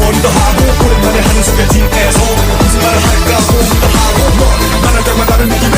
고민도 하고 오랜만에 하는 소개팅에서 무슨 말을 할까 고민도 하고 뭐 만날 때마다 다른 느낌에